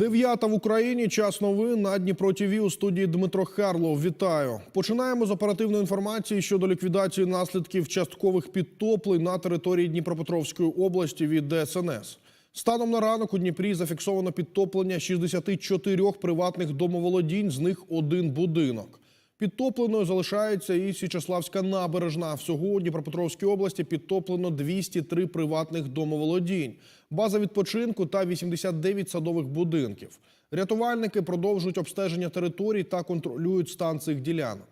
Дев'ята в Україні. Час новин на Дніпро ТІВІ у студії Дмитро Харлов. Вітаю. Починаємо з оперативної інформації щодо ліквідації наслідків часткових підтоплень на території Дніпропетровської області від ДСНС. Станом на ранок у Дніпрі зафіксовано підтоплення 64 приватних домоволодінь, з них один будинок. Підтопленою залишається і Січеславська набережна. Всього Дніпропетровській області підтоплено 203 приватних домоволодінь, база відпочинку та 89 садових будинків. Рятувальники продовжують обстеження територій та контролюють стан цих ділянок.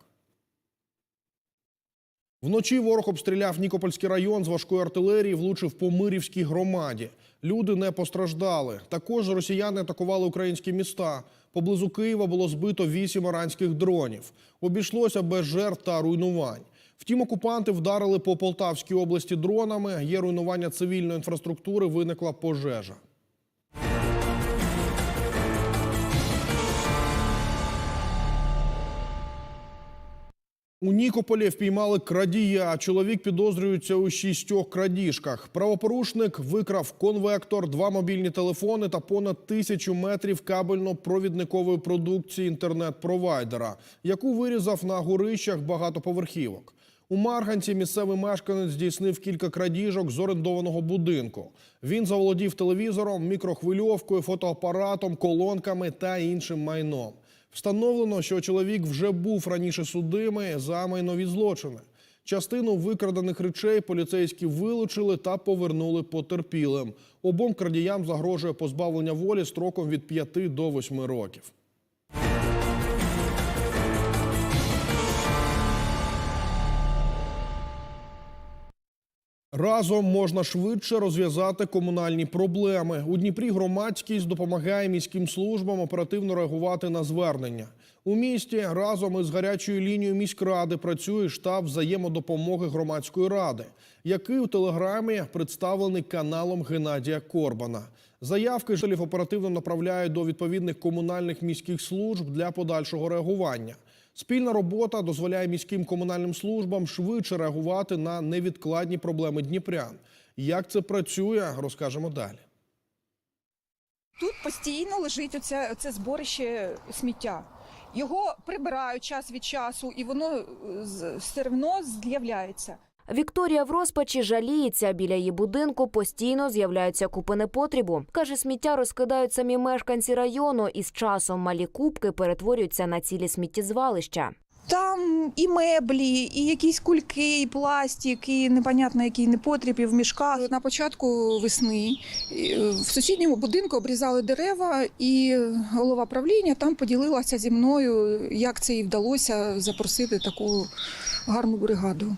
Вночі ворог обстріляв Нікопольський район з важкої артилерії, влучив по Мирівській громаді. Люди не постраждали. Також росіяни атакували українські міста. Поблизу Києва було збито вісім іранських дронів. Обійшлося без жертв та руйнувань. Втім, окупанти вдарили по Полтавській області дронами. Є руйнування цивільної інфраструктури, виникла пожежа. У Нікополі впіймали крадія. Чоловік підозрюється у шістьох крадіжках. Правопорушник викрав конвектор, два мобільні телефони та понад тисячу метрів кабельно-провідникової продукції інтернет-провайдера, яку вирізав на горищах багатоповерхівок. У Марганці місцевий мешканець здійснив кілька крадіжок з орендованого будинку. Він заволодів телевізором, мікрохвильовкою, фотоапаратом, колонками та іншим майном. Встановлено, що чоловік вже був раніше судимий за майнові злочини. Частину викрадених речей поліцейські вилучили та повернули потерпілим. Обом крадіям загрожує позбавлення волі строком від 5 до 8 років. Разом можна швидше розв'язати комунальні проблеми. У Дніпрі громадськість допомагає міським службам оперативно реагувати на звернення. У місті разом із гарячою лінією міськради працює штаб взаємодопомоги громадської ради, який у телеграмі представлений каналом Геннадія Корбана. Заявки жителів оперативно направляють до відповідних комунальних міських служб для подальшого реагування. Спільна робота дозволяє міським комунальним службам швидше реагувати на невідкладні проблеми дніпрян. Як це працює, розкажемо далі. Тут постійно лежить оце, оце зборище сміття. Його прибирають час від часу, і воно е, все одно з'являється. Вікторія в розпачі жаліється. Біля її будинку постійно з'являються купи непотрібу. Каже, сміття розкидають самі мешканці району, і з часом малі кубки перетворюються на цілі сміттєзвалища. Там і меблі, і якісь кульки, і пластик, і непонятно який непотріб, і в мішках. На початку весни е, в сусідньому будинку обрізали дерева, і голова правління там поділилася зі мною, як це їй вдалося запросити таку гарну бригаду.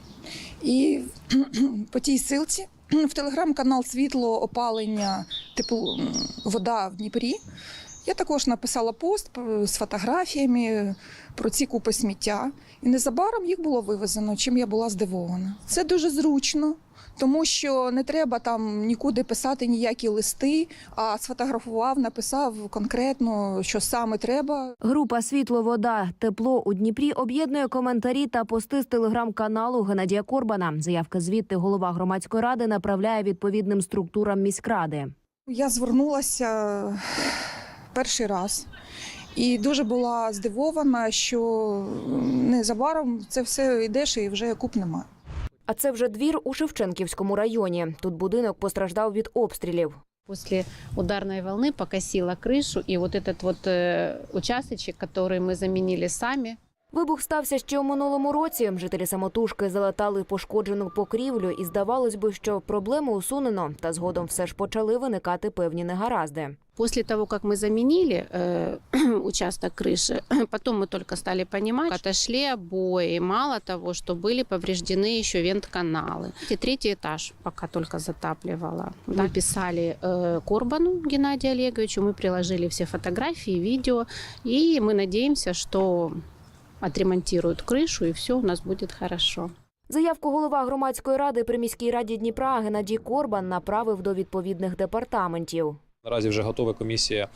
І по тій силці в телеграм-канал Світло опалення тепло, вода в Дніпрі. Я також написала пост з фотографіями про ці купи сміття. І незабаром їх було вивезено, чим я була здивована. Це дуже зручно, тому що не треба там нікуди писати ніякі листи, а сфотографував, написав конкретно, що саме треба. Група Світло, вода, тепло у Дніпрі об'єднує коментарі та пости з телеграм-каналу Геннадія Корбана. Заявки звідти голова громадської ради направляє відповідним структурам міськради. Я звернулася перший раз. І дуже була здивована, що незабаром це все йдеш і вже куп немає. А це вже двір у Шевченківському районі. Тут будинок постраждав від обстрілів. После ударной волны покосила крышу, и вот этот вот э, участочек, который мы заменили сами, Вибух стався ще у минулому році. Жителі самотужки залатали пошкоджену покрівлю, і здавалось би, що проблему усунено, та згодом все ж почали виникати певні негаразди. После того, как мы заменили э, участок крыши, потом мы только стали понимать, отошли обои. Мало того, что были повреждены еще вент-каналы. И третий этаж пока только затапливало. Мы писали э, Корбану Геннадию Олеговичу, мы приложили все фотографии, видео, и мы надеемся, что отремонтируют крышу, и все у нас будет хорошо. Заявку голова громадської ради при міській раді Дніпра Геннадій Корбан направив до відповідних департаментів. Наразі вже готова комісія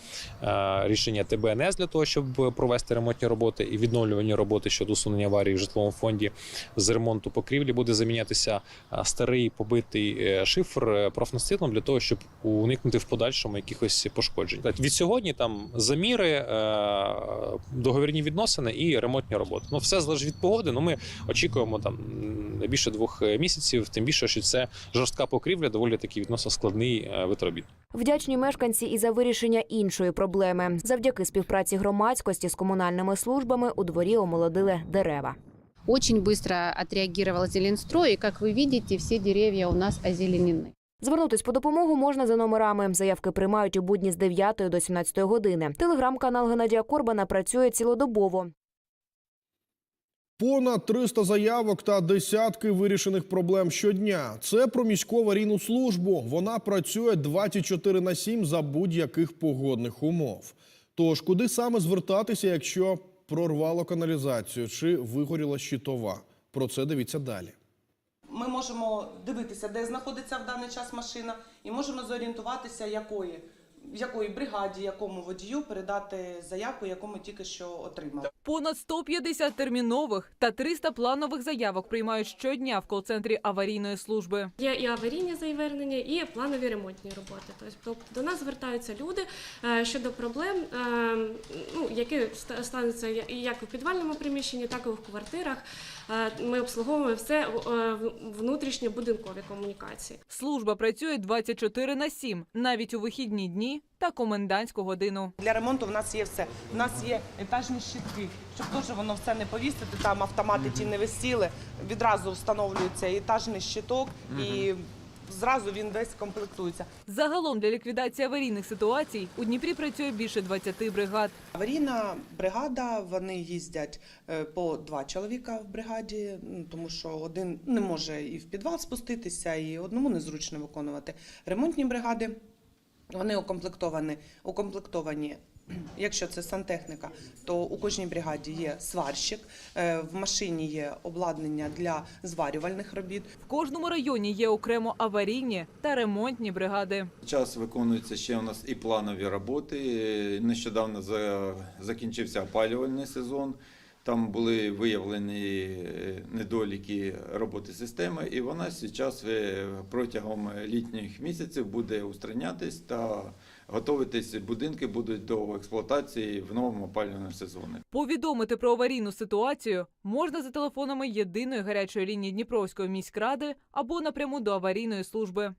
е, рішення ТБНС для того, щоб провести ремонтні роботи і відновлювані роботи щодо усунення аварії в житловому фонді з ремонту покрівлі. Буде замінятися е, старий побитий е, шифр профнастилом для того, щоб уникнути в подальшому якихось пошкоджень. Від сьогодні там заміри, договірні відносини і ремонтні роботи. Ну все залежить від погоди. Ну ми очікуємо там не більше двох місяців, тим більше, що це жорстка покрівля, доволі такий відносно складний вид робіт. Вдячні мешканці і за вирішення іншої проблеми. Завдяки співпраці громадськості з комунальними службами у дворі омолодили дерева. Очень быстро отреагировал Зеленстрой, и, как вы видите, все деревья у нас озеленены. Звернутись по допомогу можна за номерами. Заявки приймають у будні з 9 до 17 години. Телеграм-канал Геннадія Корбана працює цілодобово. Понад 300 заявок та десятки вирішених проблем щодня. Це про міську аварійну службу. Вона працює 24 на 7 за будь-яких погодних умов. Тож, куди саме звертатися, якщо прорвало каналізацію чи вигоріла щитова? Про це дивіться далі. Ми можемо дивитися, де знаходиться в даний час машина, і можемо зорієнтуватися, якої, якої бригаді, якому водію передати заявку, яку ми тільки що отримали. Понад 150 термінових та 300 планових заявок приймають щодня в кол-центрі аварійної служби. Є і аварійні звернення, і планові ремонтні роботи. Тобто до нас звертаються люди е, щодо проблем, е, ну, які ста- стануться і як у підвальному приміщенні, так і в квартирах. Е, Ми обслуговуємо все внутрішньобудинкові в- внутрішньо комунікації. Служба працює 24 на 7, навіть у вихідні дні та комендантську годину. Для ремонту в нас є все. У нас є етажні щитки, щоб теж воно все не повісити, там автомати ті не висіли. Відразу встановлюється етажний щиток і зразу він весь комплектується. Загалом для ліквідації аварійних ситуацій у Дніпрі працює більше 20 бригад. Аварійна бригада, вони їздять е, по два чоловіка в бригаді, ну, тому що один не може і в підвал спуститися, і одному незручно виконувати. Ремонтні бригади, вони укомплектовані, укомплектовані. Якщо це сантехніка, то у кожній бригаді є сварщик, е, в машині є обладнання для зварювальних робіт. В кожному районі є окремо аварійні та ремонтні бригади. Час виконуються ще у нас і планові роботи. Нещодавно закінчився опалювальний сезон. Там були виявлені е, недоліки роботи системи, і вона зараз е, протягом літніх місяців буде устранятись та готуватись. Будинки будуть до експлуатації в новому опалювальному сезоні. Повідомити про аварійну ситуацію можна за телефонами єдиної гарячої лінії Дніпровської міськради або напряму до аварійної служби.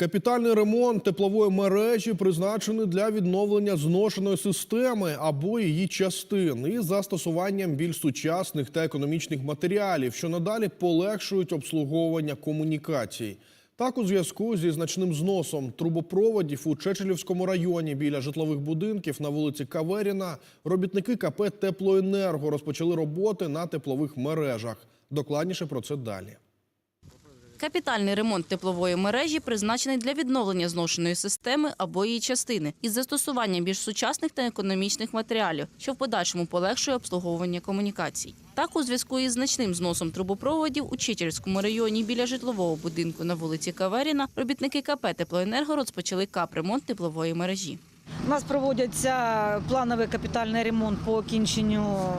Капітальний ремонт теплової мережі призначений для відновлення зношеної системи або її частин із застосуванням більш сучасних та економічних матеріалів, що надалі полегшують обслуговування комунікацій. Так, у зв'язку зі значним зносом трубопроводів у Чечелівському районі біля житлових будинків на вулиці Каверіна робітники КП Теплоенерго розпочали роботи на теплових мережах. Докладніше про це далі. Капітальний ремонт теплової мережі призначений для відновлення зношеної системи або її частини із застосуванням більш сучасних та економічних матеріалів, що в подальшому полегшує обслуговування комунікацій. Так, у зв'язку із значним зносом трубопроводів у Читерському районі біля житлового будинку на вулиці Каверіна робітники КП Теплоенерго розпочали капремонт теплової мережі. У нас проводяться плановий капітальний ремонт по окінченню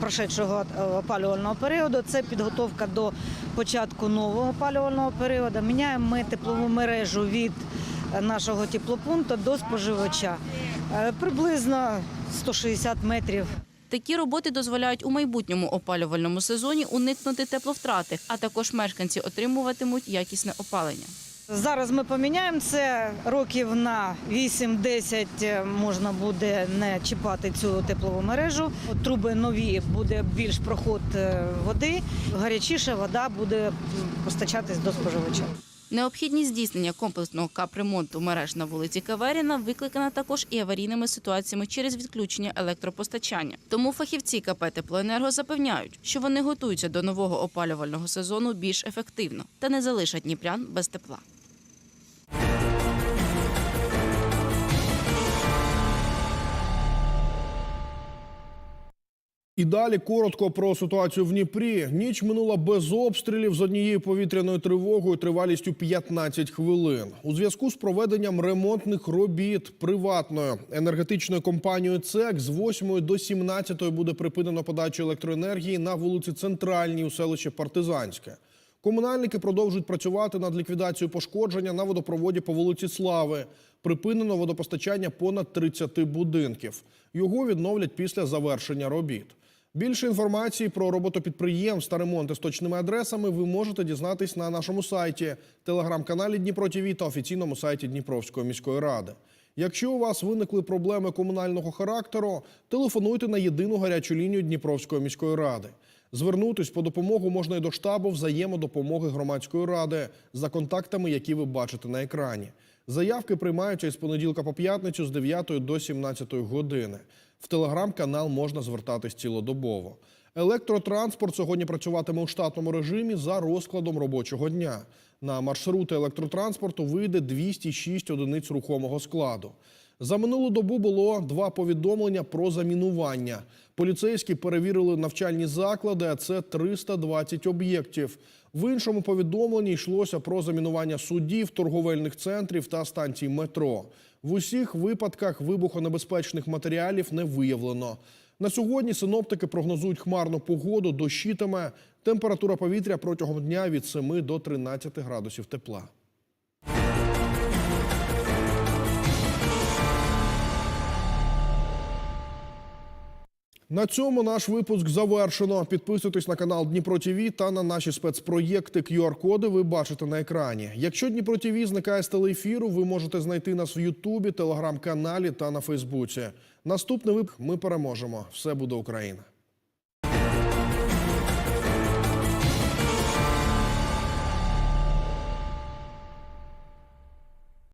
прошедшого е, опалювального періоду. Це підготовка до початку нового опалювального періоду. Міняємо ми теплову мережу від е, нашого теплопункту до споживача. Е, Приблизно 160 метрів. Такі роботи дозволяють у майбутньому опалювальному сезоні уникнути тепловтрати, а також мешканці отримуватимуть якісне опалення. Зараз ми поміняємо це років на 8-10 можна буде не чіпати цю теплову мережу. Труби нові буде більш проход е, води, гарячіша вода буде постачатись до споживача. Необхідність здійснення комплексного капремонту мереж на вулиці Каверіна викликана також і аварійними ситуаціями через відключення електропостачання. Тому фахівці КП «Теплоенерго» запевняють, що вони готуються до нового опалювального сезону більш ефективно та не залишать дніпрян без тепла. І далі коротко про ситуацію в Дніпрі. Ніч минула без обстрілів з однією повітряною тривогою тривалістю 15 хвилин. У зв'язку з проведенням ремонтних робіт приватною енергетичною компанією ЦЕК з 8 до 17 буде припинено подачу електроенергії на вулиці Центральній у селищі Партизанське. Комунальники продовжують працювати над ліквідацією пошкодження на водопроводі по вулиці Слави. Припинено водопостачання понад 30 будинків. Його відновлять після завершення робіт. Більше інформації про роботу підприємств та ремонти з точними адресами ви можете дізнатись на нашому сайті, телеграм-каналі Дніпро ТВ та офіційному сайті Дніпровської міської ради. Якщо у вас виникли проблеми комунального характеру, телефонуйте на єдину гарячу лінію Дніпровської міської ради. Звернутись по допомогу можна і до штабу взаємодопомоги громадської ради за контактами, які ви бачите на екрані. Заявки приймаються із понеділка по п'ятницю з 9 до 17 години. В телеграм-канал можна звертатись цілодобово. Електротранспорт сьогодні працюватиме у штатному режимі за розкладом робочого дня. На маршрути електротранспорту вийде 206 одиниць рухомого складу. За минулу добу було два повідомлення про замінування. Поліцейські перевірили навчальні заклади, а це 320 об'єктів. В іншому повідомленні йшлося про замінування судів, торговельних центрів та станцій метро. В усіх випадках вибухонебезпечних матеріалів не виявлено. На сьогодні синоптики прогнозують хмарну погоду, дощитиме. Температура повітря протягом дня від 7 до 13 градусів тепла. На цьому наш випуск завершено. Підписуйтесь на канал Дніпро ТІВІ та на наші спецпроєкти. QR-коди ви бачите на екрані. Якщо Дніпро ТІВІ зникає з телеефіру, ви можете знайти нас в Ютубі, телеграм-каналі та на Фейсбуці. Наступний випуск ми переможемо. Все буде Україна.